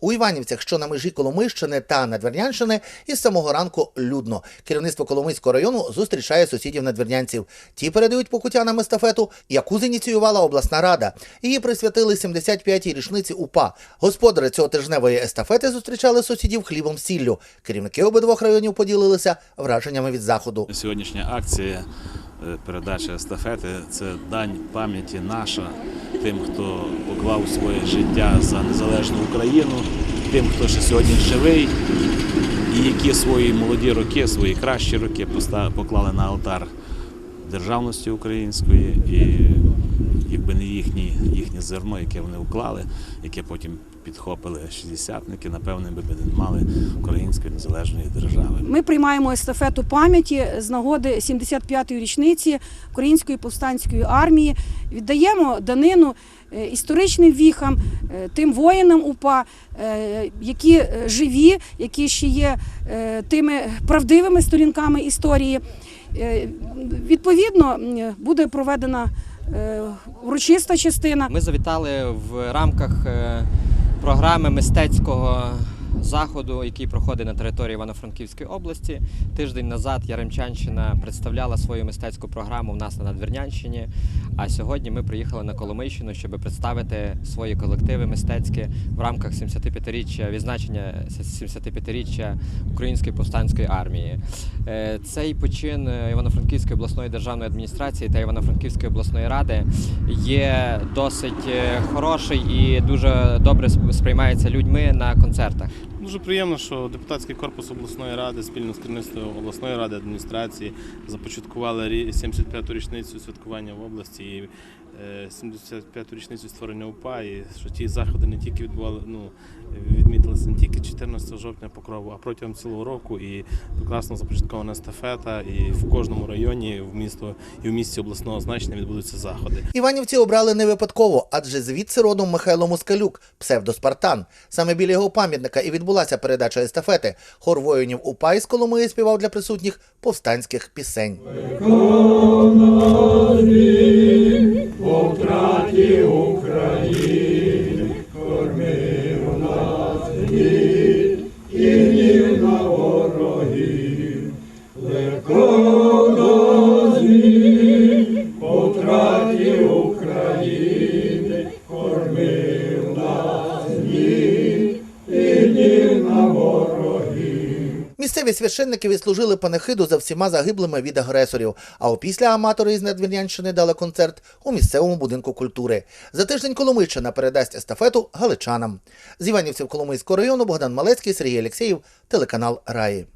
У Іванівцях, що на межі Коломийщини та Надвірнянщини, із самого ранку людно. Керівництво Коломийського району зустрічає сусідів надвірнянців. Ті передають покутянам естафету, яку зініціювала обласна рада. Її присвятили 75-й річниці УПА. Господари цього тижневої естафети зустрічали сусідів хлібом сіллю. Керівники обидвох районів поділилися враженнями від заходу. Сьогоднішня акція передача естафети. Це дань пам'яті наша тим, хто поклав своє життя за незалежну Україну, тим, хто ще сьогодні живий, і які свої молоді роки, свої кращі роки поклали на алтар державності української. І якби не їхні, їхнє зерно, яке вони вклали, яке потім підхопили шістдесятники, напевне, би не мали української незалежної держави. Ми приймаємо естафету пам'яті з нагоди 75-ї річниці Української повстанської армії. Віддаємо данину е, історичним віхам, е, тим воїнам УПА, е, які живі, які ще є тими правдивими сторінками історії. Е, Відповідно, буде проведена е, урочиста частина. Ми завітали в рамках е, програми мистецького заходу, який проходить на території Івано-Франківської області. Тиждень назад Яремчанщина представляла свою мистецьку програму в нас на Надвірнянщині. А сьогодні ми приїхали на Коломийщину, щоб представити свої колективи мистецькі в рамках 75-річчя відзначення 75-річчя Української повстанської армії. Е, Цей почин Івано-Франківської обласної державної адміністрації та Івано-Франківської обласної ради є досить е, хороший і дуже добре сприймається людьми на концертах. Дуже приємно, що депутатський корпус обласної ради спільно з керівництвом обласної ради адміністрації започаткували рі- 75-ту річницю святкування в області і е, 75-ту річницю створення УПА, і що ті заходи не тільки відбували, ну відмітилися не тільки 14 жовтня покрову, а протягом цілого року. І прекрасно започаткована естафета, і в кожному районі в місто і в місті обласного значення відбудуться заходи. Іванівці обрали не випадково, адже звідси родом Михайло Москалюк, псевдоспартан. Саме біля його пам'ятника і відбулася передача естафети. Хор воїнів УПА із Коломиї співав для присутніх повстанських пісень. Місцеві священники відслужили панахиду за всіма загиблими від агресорів. А опісля аматори із Надвірнянщини дали концерт у місцевому будинку культури. За тиждень Коломийщина передасть естафету галичанам. З Іванівців Коломийського району Богдан Малецький, Сергій Алєксєєв, телеканал Раї.